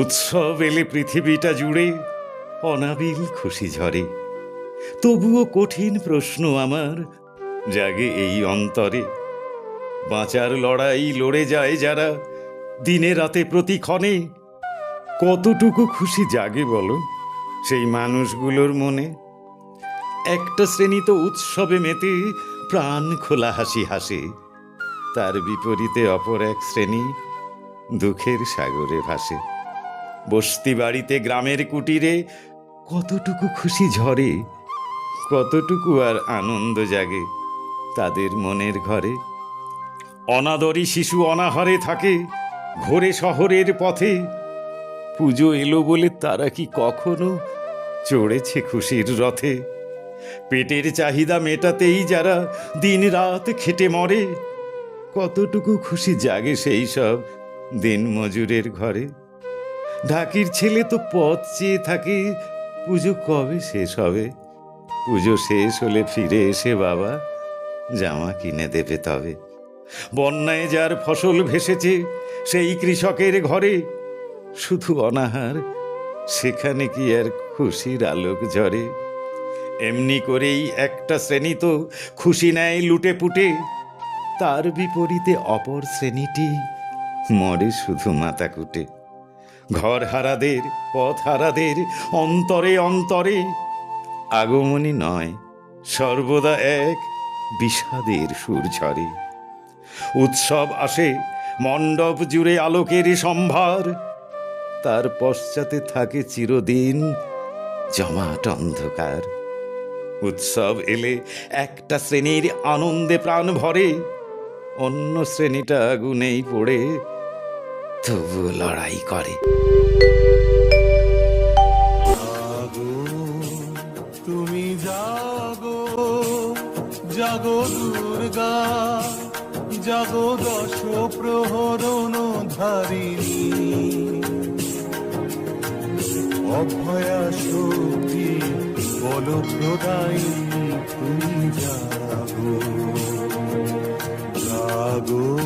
উৎসব এলে পৃথিবীটা জুড়ে অনাবিল খুশি ঝরে। তবুও কঠিন প্রশ্ন আমার জাগে এই অন্তরে। বাঁচার লড়াই লড়ে যায় যারা দিনে রাতে প্রতিক্ষণে। কতটুকু খুশি জাগে বলো সেই মানুষগুলোর মনে। একটা শ্রেণি তো উৎসবে মেতে প্রাণ খোলা হাসি হাসে। তার বিপরীতে অপর এক শ্রেণি দুঃখের সাগরে ভাসে। বস্তি বাড়িতে গ্রামের কুটিরে কতটুকু খুশি ঝরে, কতটুকু আর আনন্দ জাগে তাদের মনের ঘরে। অনাদরী শিশু অনাহারে থাকে ঘোরে শহরের পথে। পুজো এলো বলে তারা কি কখনো চড়েছে খুশির রথে? পেটের চাহিদা মেটাতেই যারা দিন রাত খেটে মরে, কতটুকু খুশি জাগে সেই সব দিন মজুরের ঘরে। ঢাকির ছেলে তো পথ চেয়ে থাকে। পুজো কবে শেষ হবে? পুজো শেষ হলে ফিরে এসে বাবা জামা কিনে দেবে তবে। বন্যায় যার ফসল ভেসেছে, সেই কৃষকের ঘরে শুধু অনাহার, সেখানে কি আর খুশির আলোক ঝরে? এমনি করেই একটা শ্রেণি তো খুশি নেয় লুটে পুটে। তার বিপরীতে অপর শ্রেণীটি মরে শুধু মাথা কুটে ঘর হারাদের পথ হারাদের অন্তরে অন্তরে। আগমনী নয়, সর্বদা এক বিষাদের সুর ঝরে উৎসব আসে, মণ্ডপ জুড়ে আলোকের সম্ভার। তার পশ্চাতে থাকে চিরদিন জমাট অন্ধকার। উৎসব এলে একটা শ্রেণির আনন্দে প্রাণ ভরে, অন্য শ্রেণীটা আগুনেই পড়ে। তবু লড়াই করে। তুমি জাগো জাগো দুর্গা, জাগো দশ প্রহরণ ধারিণী। অভয়া শক্তি বল প্রদায়িনী তুমি জাগো। জাগো